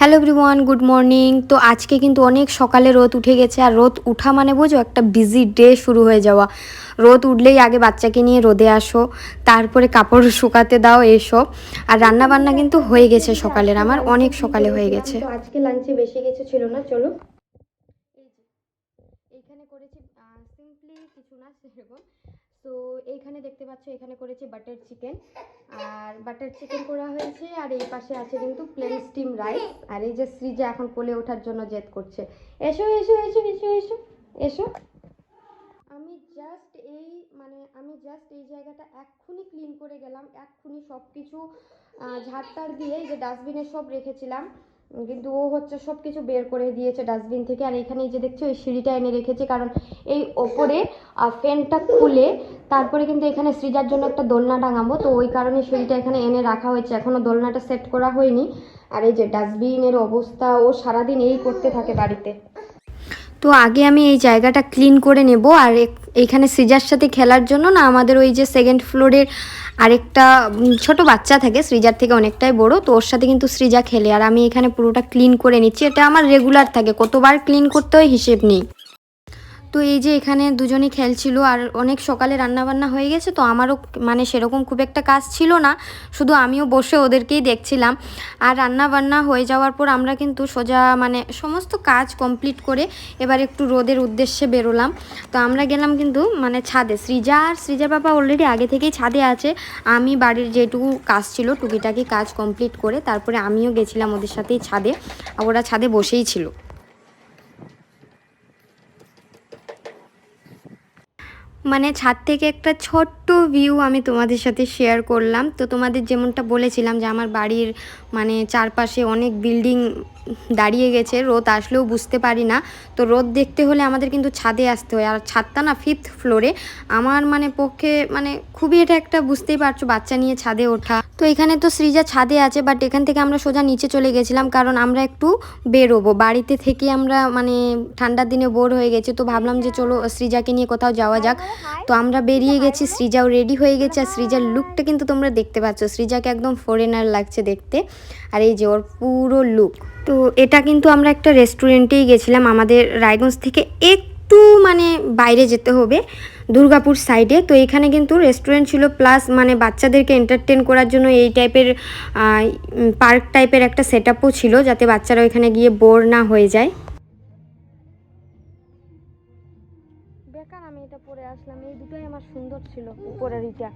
Hello everyone good morning. তো আজকে কিন্তু অনেক সকালে রোদ উঠে গেছে আর রোদ উঠা মানে বোঝো একটা বিজি ডে শুরু হয়ে যাওয়া। রোদ উঠলেই আগে বাচ্চাকে নিয়ে রোদে আসো তারপরে কাপড় শুকাতে দাও এসব আর রান্না বান্না কিন্তু হয়ে গেছে সকালের আমার অনেক সকালে হয়ে গেছে। আজকে লাঞ্চে বেশি কিছু ছিল না চলো। এইখানে করেছি সিম্পলি কিছু না সেরকম। তো এইখানে দেখতে পাচ্ছ, এখানে করেছি বাটার চিকেন আর বাটার চিকেন করা হয়েছে, আর এই পাশে আছে কিন্তু প্লেন স্টিম রাইস আর এই যে শ্রীজা এখন কোলে ওঠার জন্য জেদ করছে। এসো এসো এসো এসো এসো এসো। আমি জাস্ট এই মানে আমি জাস্ট এই জায়গাটা এক্ষুনি ক্লিন করে গেলাম, এক্ষুনি সব কিছু ঝাড়টার দিয়ে যে ডাস্টবিনে সব রেখেছিলাম। কিন্তু ও হচ্ছে সব কিছু বের করে দিয়েছে ডাস্টবিন থেকে। আর এখানে যে দেখছ, এই সিঁড়িটা এনে রেখেছে। কারণ এই ওপরে ফ্যানটা খুলে তারপরে কিন্তু এখানে সৃজার জন্য একটা দোলনা টাঙাবো। তো ওই কারণে সিঁড়িটা এখানে এনে রাখা হয়েছে। এখনও দোলনাটা সেট করা হয়নি। আর এই যে ডাস্টবিনের অবস্থা, ও সারাদিন এই করতে থাকে বাড়িতে। তো আগে আমি এই জায়গাটা ক্লিন করে নেব আর এখানে সৃজার সাথে খেলার জন্য না আমাদের ওই যে সেকেন্ড ফ্লোরের আরেকটা ছোট বাচ্চা থাকে, সৃজার থেকে অনেকটাই বড়, তো ওর সাথে কিন্তু সৃজা খেলে। আর আমি এখানে পুরোটা ক্লিন করে নিচ্ছি। এটা আমার রেগুলার থাকে, কতবার ক্লিন করতে হয় হিসেব নেই। তো এই যে এখানে দুজনই খেলছিল আর অনেক সকালে রান্না বান্না হয়ে গেছে, তো আমারও মানে সেরকম খুব একটা কাজ ছিল না। শুধু আমিও বসে ওদেরকেই দেখছিলাম। আর রান্না বান্না হয়ে যাওয়ার পর আমরা কিন্তু সোজা মানে সমস্ত কাজ কমপ্লিট করে এবার একটু রোদের উদ্দেশ্যে বেরোলাম। তো আমরা গেলাম কিন্তু মানে ছাদে। সৃজা আর সৃজার বাবা অলরেডি আগে থেকেই ছাদে আছে। আমি বাড়ির যেটুকু কাজ ছিল টুকিটাকি কাজ কমপ্লিট করে তারপরে আমিও গেছিলাম ওদের সাথেই ছাদে। ওরা ছাদে বসেই ছিল। মানে ছাদ থেকে একটা ছোট্ট ভিউ আমি তোমাদের সাথে শেয়ার করলাম। তো তোমাদের যেমনটা বলেছিলাম যে আমার বাড়ির মানে চারপাশে অনেক বিল্ডিং দাঁড়িয়ে গেছে রোদ আসলেও বুঝতে পারি না। তো রোদ দেখতে হলে আমাদের কিন্তু ছাদে আসতে হয়। আর ছাদটা না ফিফথ ফ্লোরে আমার মানে পক্ষে মানে খুবই এটা একটা বুঝতেই পারছ বাচ্চা নিয়ে ছাদে ওঠা। তো এখানে তো সৃজা ছাদে আছে বাট এখান থেকে আমরা সোজা নিচে চলে গেছিলাম কারণ আমরা একটু বেরোবো। বাড়িতে থেকে আমরা মানে ঠান্ডার দিনে বোর হয়ে গেছি তো ভাবলাম যে চলো সৃজাকে নিয়ে কোথাও যাওয়া যাক। তো আমরা বেরিয়ে গেছি সৃজাও রেডি হয়ে গেছে আর সৃজার লুকটা কিন্তু তোমরা দেখতে পাচ্ছ। সৃজাকে একদম ফরেনার লাগছে দেখতে। আর এই যে ওর পুরো লুক তো এটা কিন্তু আমরা একটা রেস্টুরেন্টেই গেছিলাম। আমাদের রায়গঞ্জ থেকে একটু মানে বাইরে যেতে হবে দুর্গাপুর সাইডে তো এখানে কিন্তু রেস্টুরেন্ট ছিল প্লাস মানে বাচ্চাদেরকে এন্টারটেন করার জন্য এই টাইপের পার্ক টাইপের একটা সেট ছিল যাতে বাচ্চারা ওইখানে গিয়ে বোর না হয়ে যায়। বেকার আমি এটা পরে আসলাম। এই দুটোই আমার সুন্দর ছিল উপরের ইটা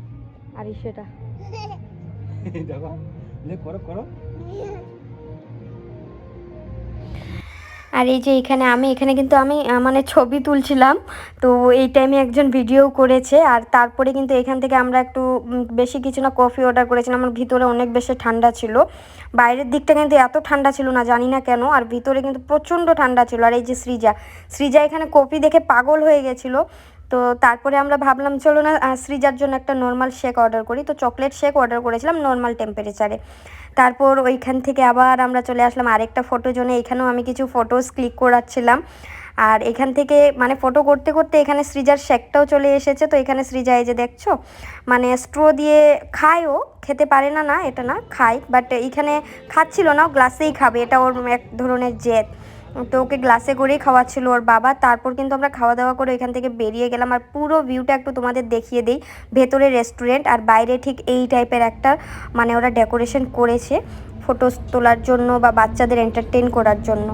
আর এই সেটা দেখো লে করো করো। আর এই যে এখানে আমি, এখানে কিন্তু আমি মানে ছবি তুলছিলাম। তো এই টাইমে একজন ভিডিও করেছে আর তারপরে কিন্তু এখান থেকে আমরা একটু বেশি কিছু না কফি অর্ডার করেছিলাম। আমার ভিতরে অনেক বেশি ঠান্ডা ছিল। বাইরের দিকটা কিন্তু এত ঠান্ডা ছিল না, জানি না কেন। আর ভিতরে কিন্তু প্রচণ্ড ঠান্ডা ছিল। আর এই যে সৃজা সৃজা এখানে কফি দেখে পাগল হয়ে গেছিল। তো তারপরে আমরা ভাবলাম, চলো না সৃজার জন্য একটা নর্মাল শেক অর্ডার করি। তো চকলেট শেক অর্ডার করেছিলাম নর্মাল টেম্পারেচারে তারপর ওইখান থেকে আবার আমরা চলে আসলাম আরেকটা ফটো জোনে, এখানেও আমি কিছু ফটোস ক্লিক করাচ্ছিলাম। আর এখান থেকে মানে ফটো করতে করতে এখানে সৃজার শেকটাও চলে এসেছে। তো এখানে সৃজা এই যে দেখছ মানে স্ট্রো দিয়ে খায়ও, খেতে পারে না না এটা না, খায়। বাট এইখানে খাচ্ছিল না গ্লাসেই খাবে, এটা ওর এক ধরনের জেদ। তো ওকে গ্লাসে করেই খাওয়াচ্ছিল ওর বাবা। তারপর কিন্তু আমরা খাওয়া দাওয়া করে এখান থেকে বেরিয়ে গেলাম। আর পুরো ভিউটা একটু তোমাদের দেখিয়ে দিই। ভেতরে রেস্টুরেন্ট আর বাইরে ঠিক এই টাইপের একটা মানে ওরা ডেকোরেশন করেছে। ফটোস তোলার জন্য বা বাচ্চাদের এন্টারটেন করার জন্য।